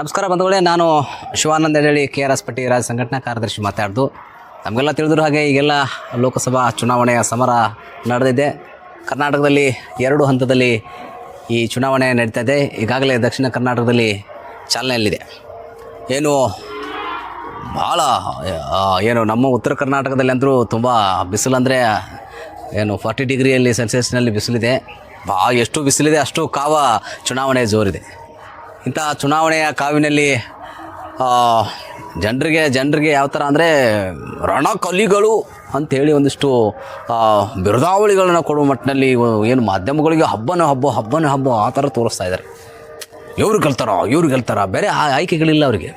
ನಮಸ್ಕಾರ ಬಂಧುಗಳೇ, ನಾನು ಶಿವಾನಂದ ಹೇಳಿ ಕೆ ಆರ್ ಎಸ್ ಪಟ್ಟಿ ರಾಜ್ಯ ಸಂಘಟನಾ ಕಾರ್ಯದರ್ಶಿ ಮಾತಾಡ್ದು. ನಮಗೆಲ್ಲ ತಿಳಿದ್ರು ಹಾಗೆ ಈಗೆಲ್ಲ ಲೋಕಸಭಾ ಚುನಾವಣೆಯ ಸಮರ ನಡೆದಿದೆ. ಕರ್ನಾಟಕದಲ್ಲಿ ಎರಡು ಹಂತದಲ್ಲಿ ಈ ಚುನಾವಣೆ ನಡೀತಾ ಇದೆ. ಈಗಾಗಲೇ ದಕ್ಷಿಣ ಕರ್ನಾಟಕದಲ್ಲಿ ಚಾಲನೆಯಲ್ಲಿದೆ. ಏನು ಭಾಳ ಏನು ನಮ್ಮ ಉತ್ತರ ಕರ್ನಾಟಕದಲ್ಲಿ ಅಂದರೂ ತುಂಬ ಬಿಸಿಲು ಅಂದರೆ ಏನು ಫಾರ್ಟಿ ಡಿಗ್ರಿಯಲ್ಲಿ ಸೆಲ್ಸಿಯಸ್ನಲ್ಲಿ ಬಿಸಿಲಿದೆ. ಬಾ, ಎಷ್ಟು ಬಿಸಿಲಿದೆ ಅಷ್ಟು ಕಾವ ಚುನಾವಣೆ ಜೋರಿದೆ. ಇಂಥ ಚುನಾವಣೆಯ ಕಾವಿನಲ್ಲಿ ಜನರಿಗೆ ಜನರಿಗೆ ಯಾವ ಥರ ಅಂದರೆ ರಣಕಲಿಗಳು ಅಂಥೇಳಿ ಒಂದಿಷ್ಟು ಬಿರುದಾವಳಿಗಳನ್ನು ಕೊಡುವ ಮಟ್ಟಿನಲ್ಲಿ ಏನು ಮಾಧ್ಯಮಗಳಿಗೆ ಹಬ್ಬನ ಹಬ್ಬ ಹಬ್ಬನ ಹಬ್ಬ ಆ ಥರ ತೋರಿಸ್ತಾ ಇದ್ದಾರೆ. ಇವ್ರು ಗೆಲ್ತಾರೋ? ಇವ್ರು ಗೆಲ್ತಾರ? ಬೇರೆ ಆಯ್ಕೆಗಳಿಲ್ಲ ಅವರಿಗೆ.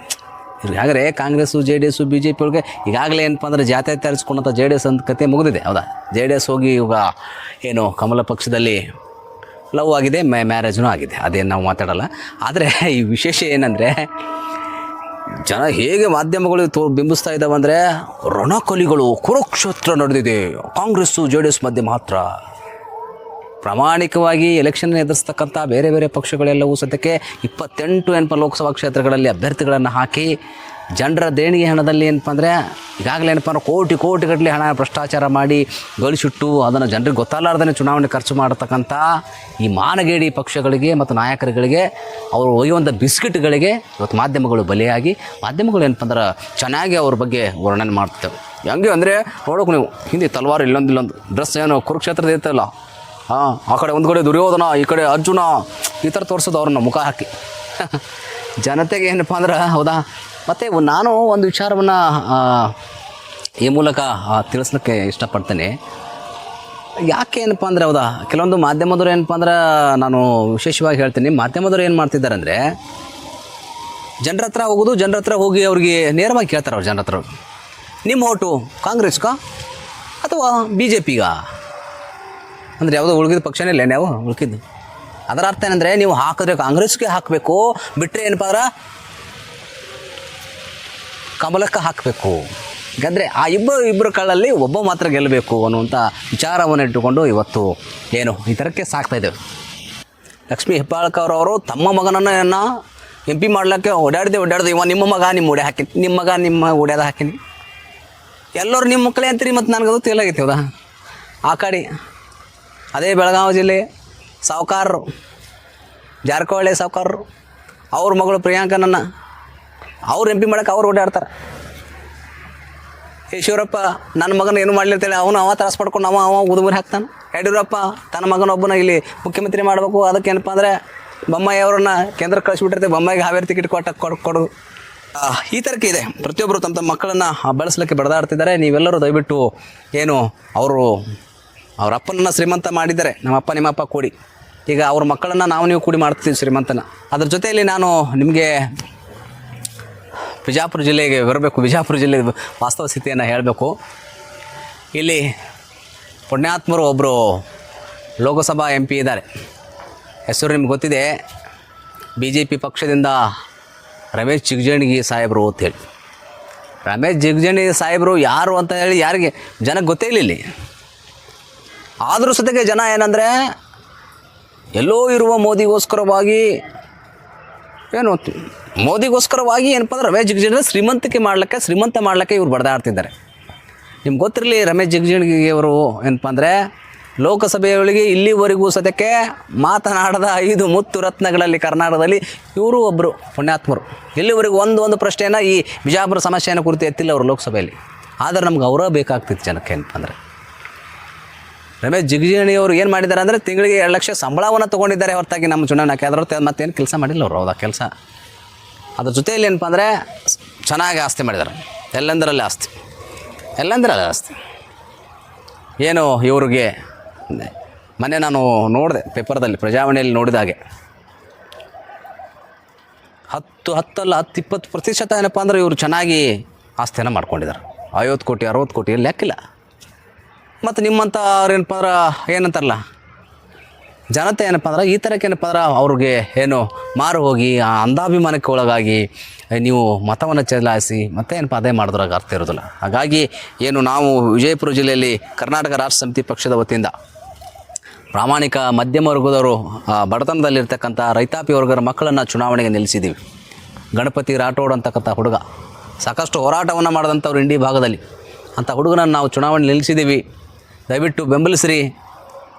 ಇವ್ರಿಗೆ ಹಾಗಾದರೆ Congress, J D S, B J P ಈಗಾಗಲೇ ಏನಪ್ಪ ಅಂದರೆ ಜಾತೆ ತರಿಸ್ಕೊಂಡಂಥ ಜೆ ಡಿ ಎಸ್ ಅಂತ ಕತೆ ಮುಗಿದಿದೆ, ಹೌದಾ? ಜೆ ಡಿ ಎಸ್ ಹೋಗಿ ಇವಾಗ ಏನು ಕಮಲ ಪಕ್ಷದಲ್ಲಿ ಲವ್ ಆಗಿದೆ ಮ್ಯಾ ಮ್ಯಾರೇಜ್ನೂ ಆಗಿದೆ. ಅದೇನು ನಾವು ಮಾತಾಡಲ್ಲ. ಆದರೆ ಈ ವಿಶೇಷ ಏನಂದರೆ, ಜನ ಹೇಗೆ ಮಾಧ್ಯಮಗಳು ತೋ, ಬಿಂಬಿಸ್ತಾ ಇದ್ದಾವೆ ಅಂದರೆ ರಣಕಲಿಗಳು ಕುರುಕ್ಷೇತ್ರ ನಡೆದಿದೆ. ಕಾಂಗ್ರೆಸ್ಸು ಜೆ ಡಿ ಎಸ್ ಮಧ್ಯೆ ಮಾತ್ರ. ಪ್ರಾಮಾಣಿಕವಾಗಿ ಎಲೆಕ್ಷನ್ ಎದುರಿಸ್ತಕ್ಕಂಥ ಬೇರೆ ಬೇರೆ ಪಕ್ಷಗಳೆಲ್ಲವೂ ಸದ್ಯಕ್ಕೆ ಇಪ್ಪತ್ತೆಂಟು ಎನ್ಪ ಲೋಕಸಭಾ ಕ್ಷೇತ್ರಗಳಲ್ಲಿ ಅಭ್ಯರ್ಥಿಗಳನ್ನು ಹಾಕಿ ಜನರ ದೇಣಿಗೆ ಹಣದಲ್ಲಿ ಏನಪ್ಪ ಅಂದರೆ ಈಗಾಗಲೇ ಏನಪ್ಪ ಅಂದ್ರೆ ಕೋಟಿ ಕೋಟಿಗಟ್ಟಲೆ ಹಣ ಭ್ರಷ್ಟಾಚಾರ ಮಾಡಿ ಗಳಿಸಿಟ್ಟು ಅದನ್ನು ಜನರಿಗೆ ಗೊತ್ತಾಗಲಾರ್ದೇ ಚುನಾವಣೆ ಖರ್ಚು ಮಾಡತಕ್ಕಂಥ ಈ ಮಾನಗೇಡಿ ಪಕ್ಷಗಳಿಗೆ ಮತ್ತು ನಾಯಕರುಗಳಿಗೆ ಅವರು ಒಯ್ಯುವಂಥ ಬಿಸ್ಕಿಟ್ಗಳಿಗೆ ಇವತ್ತು ಮಾಧ್ಯಮಗಳು ಬಲಿಯಾಗಿ ಮಾಧ್ಯಮಗಳು ಏನಪ್ಪ ಅಂದ್ರೆ ಚೆನ್ನಾಗಿ ಅವ್ರ ಬಗ್ಗೆ ವರ್ಣನೆ ಮಾಡ್ತೇವೆ. ಹೆಂಗೆ ಅಂದರೆ ನೋಡೋಕೆ ನೀವು, ಹಿಂದೆ ತಲವಾರು ಇಲ್ಲೊಂದು ಇಲ್ಲೊಂದು ಡ್ರೆಸ್ ಏನು ಕುರುಕ್ಷೇತ್ರದ ಇರ್ತಲ್ಲ ಹಾಂ, ಆ ಕಡೆ ಒಂದು ಕಡೆ ದುರ್ಯೋಧನ, ಈ ಕಡೆ ಅರ್ಜುನ, ಈ ಥರ ತೋರಿಸೋದು ಅವ್ರನ್ನ ಮುಖ ಹಾಕಿ. ಜನತೆಗೆ ಏನಪ್ಪ ಅಂದ್ರೆ ಹೌದಾ? ಮತ್ತು ನಾನು ಒಂದು ವಿಚಾರವನ್ನು ಈ ಮೂಲಕ ತಿಳಿಸ್ಲಿಕ್ಕೆ ಇಷ್ಟಪಡ್ತೇನೆ. ಯಾಕೆ ಏನಪ್ಪ ಅಂದರೆ ಹೌದಾ? ಕೆಲವೊಂದು ಮಾಧ್ಯಮದವ್ರು ಏನಪ್ಪ ಅಂದ್ರೆ ನಾನು ವಿಶೇಷವಾಗಿ ಹೇಳ್ತೀನಿ. ಮಾಧ್ಯಮದವ್ರು ಏನು ಮಾಡ್ತಿದ್ದಾರೆ ಅಂದರೆ, ಜನರ ಹತ್ರ ಹೋಗೋದು, ಜನರ ಹತ್ರ ಹೋಗಿ ಅವ್ರಿಗೆ ನೇರವಾಗಿ ಕೇಳ್ತಾರೆ ಅವ್ರು ಜನರ ಹತ್ರ. ನಿಮ್ಮ ಓಟು ಕಾಂಗ್ರೆಸ್ಗಾ ಅಥವಾ ಬಿ ಜೆ ಪಿಗಾ ಅಂದರೆ ಯಾವುದೋ ಉಳ್ಕಿದ ಪಕ್ಷನೇ ಇಲ್ಲ ನಾವು ಉಳ್ಕಿದ್ದು. ಅದರ ಅರ್ಥ ಏನಂದರೆ, ನೀವು ಹಾಕಿದ್ರೆ ಕಾಂಗ್ರೆಸ್ಗೆ ಹಾಕಬೇಕು ಬಿಟ್ಟರೆ ಏನಪ್ಪ ಅಂದ್ರೆ ಕಮಲಕ್ಕೆ ಹಾಕಬೇಕು. ಯಾಕಂದರೆ ಆ ಇಬ್ಬರು ಇಬ್ಬರು ಕಳ್ಳಲ್ಲಿ ಒಬ್ಬ ಮಾತ್ರ ಗೆಲ್ಲಬೇಕು ಅನ್ನುವಂಥ ವಿಚಾರವನ್ನು ಇಟ್ಟುಕೊಂಡು ಇವತ್ತು ಏನು ಈ ಥರಕ್ಕೆ ಸಾಕ್ತಾ ಇದ್ದೇವೆ. ಲಕ್ಷ್ಮೀ ಹೆಬ್ಬಾಳ್ಕರ್ ಅವರು ತಮ್ಮ ಮಗನನ್ನು ಎಂ ಪಿ ಮಾಡ್ಲಿಕ್ಕೆ ಓಡಾಡಿದೆ, ಓಡಾಡ್ದೆ. ಇವ ನಿಮ್ಮ ಮಗ, ನಿಮ್ಮ ಓಡಿ ಹಾಕಿ, ನಿಮ್ಮ ಮಗ, ನಿಮ್ಮ ಓಡ್ಯಾದ ಹಾಕಿನಿ. ಎಲ್ಲರೂ ನಿಮ್ಮ ಮಕ್ಕಳೇ ಅಂತೀರಿ ಮತ್ತು ನನಗದು ತೇಲಾಗೈತಿ ಹೌದಾ? ಆ ಕಡೆ ಅದೇ ಬೆಳಗಾವಿ ಜಿಲ್ಲೆ ಸಾವುಕಾರರು, ಜಾರಕಿಹೊಳಿ ಸಾವುಕಾರರು, ಅವ್ರ ಮಗಳು ಪ್ರಿಯಾಂಕನನ್ನು ಅವ್ರು ಎಂ ಪಿ ಮಾಡಕ್ಕೆ ಅವ್ರು ಓಡಾಡ್ತಾರೆ. ಈಶ್ವರಪ್ಪ ನನ್ನ ಮಗನ ಏನು ಮಾಡಲಿ ಅಂತೇಳಿ ಅವನು ಅವ ತ್ರಾಸ ಪಡ್ಕೊಂಡು ಅವ ಅವ ಉದುಮರಿ ಹಾಕ್ತಾನೆ. ಯಡಿಯೂರಪ್ಪ, ತನ್ನ ಮಗನೊಬ್ಬನ ಇಲ್ಲಿ ಮುಖ್ಯಮಂತ್ರಿ ಮಾಡಬೇಕು. ಅದಕ್ಕೆ ಏನಪ್ಪ ಅಂದರೆ ಬೊಮ್ಮಾಯಿ ಕೇಂದ್ರಕ್ಕೆ ಕಳಿಸ್ಬಿಟ್ಟಿರ್ತೀವಿ ಬೊಮ್ಮಾಯಿಗೆ ಹಾವೇರಿ ಟಿಕೆಟ್ ಕೊಟ್ಟ ಕೊಡು ಕೊಡೋದು ಈ ಥರಕ್ಕೆ ಇದೆ. ಪ್ರತಿಯೊಬ್ಬರು ತಮ್ಮ ತಮ್ಮ ಮಕ್ಕಳನ್ನು ಬೆಳೆಸಲಿಕ್ಕೆ ಬಡದಾಡ್ತಿದ್ದಾರೆ. ನೀವೆಲ್ಲರೂ ದಯವಿಟ್ಟು ಏನು ಅವರು ಅವ್ರ ಅಪ್ಪನನ್ನು ಶ್ರೀಮಂತ ಮಾಡಿದ್ದಾರೆ. ನಮ್ಮ ಅಪ್ಪ, ನಿಮ್ಮ ಅಪ್ಪ ಕೂಡಿ. ಈಗ ಅವ್ರ ಮಕ್ಕಳನ್ನು ನಾವು ನೀವು ಕೂಡಿ ಮಾಡ್ತೀವಿ ಶ್ರೀಮಂತನ. ಅದ್ರ ಜೊತೆಯಲ್ಲಿ ನಾನು ನಿಮಗೆ ಬಿಜಾಪುರ ಜಿಲ್ಲೆಗೆ ಬರಬೇಕು. ಬಿಜಾಪುರ ಜಿಲ್ಲೆ ವಾಸ್ತವ ಸ್ಥಿತಿಯನ್ನು ಹೇಳಬೇಕು. ಇಲ್ಲಿ ಪುಣ್ಯಾತ್ಮರು ಒಬ್ಬರು ಲೋಕಸಭಾ ಎಂ ಪಿ ಇದ್ದಾರೆ. ಹೆಸರು ನಿಮ್ಗೆ ಗೊತ್ತಿದೆ. ಬಿ ಜೆ ಪಿ ಪಕ್ಷದಿಂದ ರಮೇಶ್ ಜಿಗಜಣಗಿ ಸಾಹೇಬರು ಅಂತೇಳಿ ರಮೇಶ್ ಜಿಗಜಣಿ ಸಾಹೇಬರು ಯಾರು ಅಂತ ಹೇಳಿ ಯಾರಿಗೆ ಜನಕ್ಕೆ ಗೊತ್ತೇ ಇಲ್ಲ ಇಲ್ಲಿ. ಆದರೂ ಸತೆಗೆ ಜನ ಏನಂದರೆ ಎಲ್ಲೋ ಇರುವ ಮೋದಿಗೋಸ್ಕರವಾಗಿ ಏನು ಮೋದಿಗೋಸ್ಕರವಾಗಿ ಏನಪ್ಪ ಅಂದ್ರೆ ರಮೇಶ್ ಜಿಗಜಿಣ ಶ್ರೀಮಂತಿಕೆ ಮಾಡ್ಲಿಕ್ಕೆ, ಶ್ರೀಮಂತ ಮಾಡ್ಲಿಕ್ಕೆ ಇವ್ರು ಬಡದಾಡ್ತಿದ್ದಾರೆ. ನಿಮ್ಗೆ ಗೊತ್ತಿರಲಿ ರಮೇಶ್ ಜಿಗಜಿಣಗಿ ಅವರು ಏನಪ್ಪ ಅಂದರೆ ಲೋಕಸಭೆಯೊಳಗೆ ಇಲ್ಲಿವರೆಗೂ ಸದ್ಯಕ್ಕೆ ಮಾತನಾಡದ ಐದು ಮುತ್ತು ರತ್ನಗಳಲ್ಲಿ ಕರ್ನಾಟಕದಲ್ಲಿ ಇವರು ಒಬ್ಬರು ಪುಣ್ಯಾತ್ಮರು. ಇಲ್ಲಿವರೆಗೂ ಒಂದು ಒಂದು ಪ್ರಶ್ನೆಯನ್ನು ಈ ಬಿಜಾಪುರ ಸಮಸ್ಯೆಯನ್ನು ಕುರಿತು ಎತ್ತಿಲ್ಲ ಅವರು ಲೋಕಸಭೆಯಲ್ಲಿ. ಆದರೆ ನಮ್ಗೆ ಗೌರವ ಬೇಕಾಗ್ತಿತ್ತು ಜನಕ್ಕೆ ಏನಪ್ಪ ಅಂದರೆ ರಮೇಶ್ ಜಿಗಜಿಣಿಯವರು ಏನು ಮಾಡಿದ್ದಾರೆ ಅಂದರೆ ತಿಂಗಳಿಗೆ ಎರಡು ಲಕ್ಷ ಸಂಬಳವನ್ನು ತೊಗೊಂಡಿದ್ದಾರೆ ಹೊರತಾಗಿ ನಮ್ಮ ಚುನಾವಣೆ ಕೇಂದ್ರ ಮತ್ತೇನು ಕೆಲಸ ಮಾಡಿಲ್ಲ ಅವರು, ಹೌದಾ? ಕೆಲಸ. ಅದ್ರ ಜೊತೆಯಲ್ಲಿ ಏನಪ್ಪ ಅಂದರೆ ಚೆನ್ನಾಗಿ ಆಸ್ತಿ ಮಾಡಿದ್ದಾರೆ ಎಲ್ಲಂದರಲ್ಲಿ ಆಸ್ತಿ? ಎಲ್ಲಂದರಲ್ಲಿ ಆಸ್ತಿ? ಏನು ಇವ್ರಿಗೆ ಮನೆ ನಾನು ನೋಡಿದೆ ಪೇಪರ್ದಲ್ಲಿ, ಪ್ರಜಾವಾಣಿಯಲ್ಲಿ ನೋಡಿದಾಗೆ ಹತ್ತು ಹತ್ತಲ್ಲ ಹತ್ತು ಇಪ್ಪತ್ತು ಪ್ರತಿಶತ ಏನಪ್ಪ ಅಂದರೆ ಇವರು ಚೆನ್ನಾಗಿ ಆಸ್ತಿಯನ್ನು ಮಾಡ್ಕೊಂಡಿದ್ದಾರೆ ಐವತ್ತು ಕೋಟಿ, ಅರವತ್ತು ಕೋಟಿ ಲೆಕ್ಕಿಲ್ಲ. ಮತ್ತು ನಿಮ್ಮಂಥ ಅವ್ರು ಏನಪ್ಪ ಅಂದ್ರೆ ಏನಂತಾರಲ್ಲ? ಜನತೆ ಏನಪ್ಪ ಅಂದ್ರೆ ಈ ಥರಕ್ಕೆ ಏನಪ್ಪ ಅಂದ್ರೆ ಅವ್ರಿಗೆ ಏನು ಮಾರು ಹೋಗಿ, ಆ ಅಂಧಾಭಿಮಾನಕ್ಕೆ ಒಳಗಾಗಿ ನೀವು ಮತವನ್ನು ಚಲಾಯಿಸಿ, ಮತ್ತೆ ಏನಪ್ಪ ಅದೇ ಮಾಡಿದ್ರಾಗ ಅರ್ಥ ಇರೋದಿಲ್ಲ. ಹಾಗಾಗಿ ಏನು ನಾವು ವಿಜಯಪುರ ಜಿಲ್ಲೆಯಲ್ಲಿ ಕರ್ನಾಟಕ ರಾಷ್ಟ್ರ ಸಮಿತಿ ಪಕ್ಷದ ವತಿಯಿಂದ ಪ್ರಾಮಾಣಿಕ ಮಧ್ಯಮ ವರ್ಗದವರು ಬಡತನದಲ್ಲಿರ್ತಕ್ಕಂಥ ರೈತಾಪಿ ವರ್ಗದ ಮಕ್ಕಳನ್ನು ಚುನಾವಣೆಗೆ ನಿಲ್ಲಿಸಿದ್ದೀವಿ ಗಣಪತಿ ರಾಠೋಡ್ ಅಂತಕ್ಕಂಥ ಹುಡುಗ. ಸಾಕಷ್ಟು ಹೋರಾಟವನ್ನು ಮಾಡಿದಂಥವ್ರು ಇಂಡಿ ಭಾಗದಲ್ಲಿ. ಅಂಥ ಹುಡುಗನನ್ನು ನಾವು ಚುನಾವಣೆ ನಿಲ್ಲಿಸಿದ್ದೀವಿ ದಯವಿಟ್ಟು ಬೆಂಬಲಿಸ್ರಿ.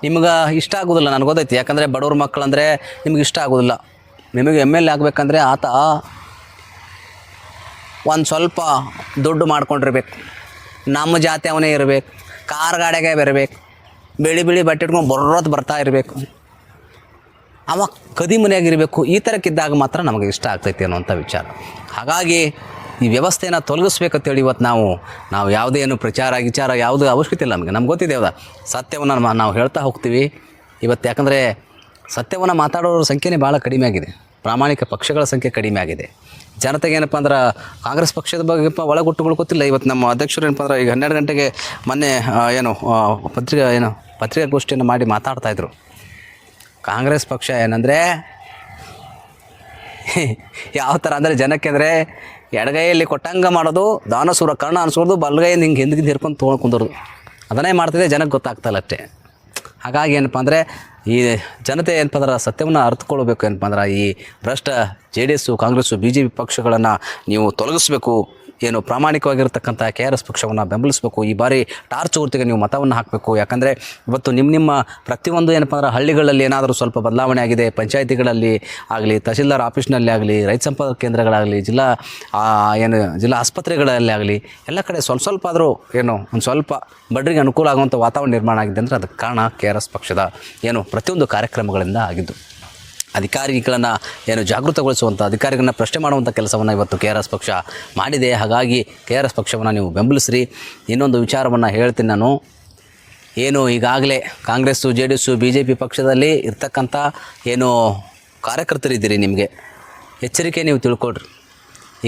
ನಿಮ್ಗೆ ಇಷ್ಟ ಆಗೋದಿಲ್ಲ ನನಗೆ ಗೊತ್ತೈತಿ. ಯಾಕಂದರೆ ಬಡವ್ರ ಮಕ್ಕಳಂದರೆ ನಿಮ್ಗೆ ಇಷ್ಟ ಆಗೋದಿಲ್ಲ. ನಿಮಗೆ ಎಂ ಎಲ್ ಎ ಆಗಬೇಕಂದ್ರೆ ಆತ ಒಂದು ಸ್ವಲ್ಪ ದುಡ್ಡು ಮಾಡ್ಕೊಂಡಿರ್ಬೇಕು. ನಮ್ಮ ಜಾತಿ ಅವನೇ ಇರಬೇಕು. ಕಾರ್ ಗಾಡಿಗೆ ಬರಬೇಕು. ಬಿಳಿ ಬಿಳಿ ಬಟ್ಟೆ ಇಟ್ಕೊಂಡು ಬರೋದು ಬರ್ತಾ ಇರಬೇಕು. ಅವ ಕದಿ ಮನೆಯಾಗಿರಬೇಕು ಈ ಥರಕ್ಕಿದ್ದಾಗ ಮಾತ್ರ ನಮಗೆ ಇಷ್ಟ ಆಗ್ತೈತಿ ಅನ್ನುವಂಥ ವಿಚಾರ. ಹಾಗಾಗಿ ಈ ವ್ಯವಸ್ಥೆಯನ್ನು ತೊಲಗಿಸ್ಬೇಕಂತೇಳಿ ಇವತ್ತು ನಾವು ನಾವು ಯಾವುದೇ ಏನು ಪ್ರಚಾರ, ವಿಚಾರ ಯಾವುದು ಅವಶ್ಯಕತೆ ಇಲ್ಲ ನಮಗೆ. ನಮ್ಗೆ ಗೊತ್ತಿದೆ ಅದ. ಸತ್ಯವನ್ನು ನಾವು ಹೇಳ್ತಾ ಹೋಗ್ತೀವಿ. ಇವತ್ತು ಯಾಕಂದರೆ ಸತ್ಯವನ್ನು ಮಾತಾಡೋರ ಸಂಖ್ಯೆನೇ ಭಾಳ ಕಡಿಮೆ ಆಗಿದೆ. ಪ್ರಾಮಾಣಿಕ ಪಕ್ಷಗಳ ಸಂಖ್ಯೆ ಕಡಿಮೆ ಆಗಿದೆ. ಜನತೆಗೆ ಏನಪ್ಪ ಅಂದ್ರೆ, ಕಾಂಗ್ರೆಸ್ ಪಕ್ಷದ ಬಗ್ಗೆ ಒಳಗುಟ್ಟುಗಳು ಗೊತ್ತಿಲ್ಲ. ಇವತ್ತು ನಮ್ಮ ಅಧ್ಯಕ್ಷರು ಏನಪ್ಪ ಅಂದ್ರೆ, ಈಗ ಹನ್ನೆರಡು ಗಂಟೆಗೆ ಮೊನ್ನೆ ಏನು ಪತ್ರಿಕಾ, ಏನು, ಪತ್ರಿಕಾಗೋಷ್ಠಿಯನ್ನು ಮಾಡಿ ಮಾತಾಡ್ತಾಯಿದ್ರು ಕಾಂಗ್ರೆಸ್ ಪಕ್ಷ ಏನಂದರೆ, ಯಾವ ಥರ ಅಂದರೆ ಜನಕ್ಕೆ ಅಂದರೆ ಎಡಗೈಯಲ್ಲಿ ಕೊಟ್ಟಂಗ ಮಾಡೋದು ದಾನಸೂರ ಕರ್ಣ ಅನ್ಸೋದು ಬಲಗೈಯಿಂದ ಹಿಂಗೆ ಹಿಂದಿಗೆ ಹಿರ್ಕೊಂಡು ತೊಗೊಂಡು ಕುಂದರು ಅದನ್ನೇ ಮಾಡ್ತಿದೆ ಜನಕ್ಕೆ ಗೊತ್ತಾಗ್ತಲ್ಲ ಅಷ್ಟೇ. ಹಾಗಾಗಿ ಏನಪ್ಪ ಅಂದರೆ ಈ ಜನತೆ ಏನಪ್ಪ ಅಂದ್ರೆ ಸತ್ಯವನ್ನು ಅರ್ಥಕೊಳ್ಬೇಕು ಏನಪ್ಪ ಅಂದ್ರೆ ಈ ಭ್ರಷ್ಟ, J D S Congress B J P ಪಕ್ಷಗಳನ್ನು ನೀವು ತೊಲಗಿಸ್ಬೇಕು. ಏನು ಪ್ರಾಮಾಣಿಕವಾಗಿರ್ತಕ್ಕಂಥ ಕೆ ಆರ್ ಎಸ್ ಪಕ್ಷವನ್ನು ಬೆಂಬಲಿಸಬೇಕು. ಈ ಬಾರಿ ಟಾರ್ಚ್ ಗುರ್ತಿಗೆ ನೀವು ಮತವನ್ನು ಹಾಕಬೇಕು. ಯಾಕಂದರೆ ಇವತ್ತು ನಿಮ್ಮ ನಿಮ್ಮ ಪ್ರತಿಯೊಂದು ಏನಪ್ಪ ಅಂದ್ರೆ ಹಳ್ಳಿಗಳಲ್ಲಿ ಏನಾದರೂ ಸ್ವಲ್ಪ ಬದಲಾವಣೆ ಆಗಿದೆ. ಪಂಚಾಯಿತಿಗಳಲ್ಲಿ ಆಗಲಿ ತಹಶೀಲ್ದಾರ್ ಆಫೀಸ್ನಲ್ಲಿ ಆಗಲಿ, ರೈತ ಸಂಪರ್ಕ ಕೇಂದ್ರಗಳಾಗಲಿ, ಜಿಲ್ಲಾ ಏನು, ಜಿಲ್ಲಾ ಆಸ್ಪತ್ರೆಗಳಲ್ಲಿ ಆಗಲಿ, ಎಲ್ಲ ಕಡೆ ಸ್ವಲ್ಪ ಸ್ವಲ್ಪ ಆದರೂ ಏನು ಒಂದು ಸ್ವಲ್ಪ ಬಡ್ರಿಗೆ ಅನುಕೂಲ ಆಗುವಂಥ ವಾತಾವರಣ ನಿರ್ಮಾಣ ಆಗಿದೆ ಅಂದರೆ ಅದಕ್ಕೆ ಕಾರಣ ಕೆ ಆರ್ ಎಸ್ ಪಕ್ಷದ ಏನು ಪ್ರತಿಯೊಂದು ಕಾರ್ಯಕ್ರಮಗಳಿಂದ ಆಗಿದ್ದು. ಅಧಿಕಾರಿಗಳನ್ನು ಏನು ಜಾಗೃತಗೊಳಿಸುವಂಥ ಅಧಿಕಾರಿಗಳನ್ನ ಪ್ರಶ್ನೆ ಮಾಡುವಂಥ ಕೆಲಸವನ್ನು ಇವತ್ತು ಕೆ ಪಕ್ಷ ಮಾಡಿದೆ. ಹಾಗಾಗಿ ಕೆ ಆರ್ ಎಸ್ ಪಕ್ಷವನ್ನು ನೀವು ಬೆಂಬಲಿಸ್ರಿ. ಇನ್ನೊಂದು ವಿಚಾರವನ್ನು ಹೇಳ್ತೀನಿ ನಾನು. ಏನು ಈಗಾಗಲೇ Congress J D S B J P ಪಕ್ಷದಲ್ಲಿ ಇರ್ತಕ್ಕಂಥ ಏನು ಕಾರ್ಯಕರ್ತರಿದ್ದೀರಿ ನಿಮಗೆ? ಎಚ್ಚರಿಕೆ ನೀವು ತಿಳ್ಕೊಳ್ರಿ.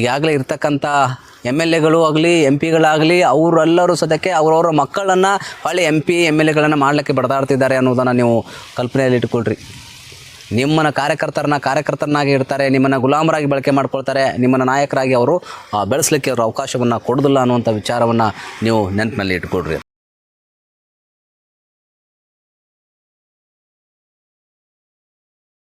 ಈಗಾಗಲೇ ಇರ್ತಕ್ಕಂಥ ಎಂ ಎಲ್ ಎಗಳು ಆಗಲಿ, ಎಂ ಪಿಗಳಾಗಲಿ, ಅವರೆಲ್ಲರೂ ಸದ್ಯಕ್ಕೆ ಅವರವರ ಮಕ್ಕಳನ್ನು, ಹೊಳ್ಳಿ ಎಂ ಪಿ ಎಂ ಎಲ್ ಎಗಳನ್ನು ಮಾಡಲಿಕ್ಕೆ ಬಡದಾಡ್ತಿದ್ದಾರೆ ಅನ್ನೋದನ್ನು ನೀವು ಕಲ್ಪನೆಯಲ್ಲಿ ಇಟ್ಕೊಳ್ರಿ. ನಿಮ್ಮನ್ನ ಕಾರ್ಯಕರ್ತರನ್ನ ಕಾರ್ಯಕರ್ತರನ್ನಾಗಿ ಇಡ್ತಾರೆ, ನಿಮ್ಮನ್ನು ಗುಲಾಮರಾಗಿ ಬಳಕೆ ಮಾಡ್ಕೊಳ್ತಾರೆ, ನಿಮ್ಮನ್ನು ನಾಯಕರಾಗಿ ಅವರು ಬೆಳೆಸಲಿಕ್ಕೆ ಅವರು ಅವಕಾಶವನ್ನು ಕೊಡೋದಿಲ್ಲ ಅನ್ನುವಂಥ ವಿಚಾರವನ್ನು ನೀವು ನೆನಪಿನಲ್ಲಿ ಇಟ್ಕೊಳ್ರಿ.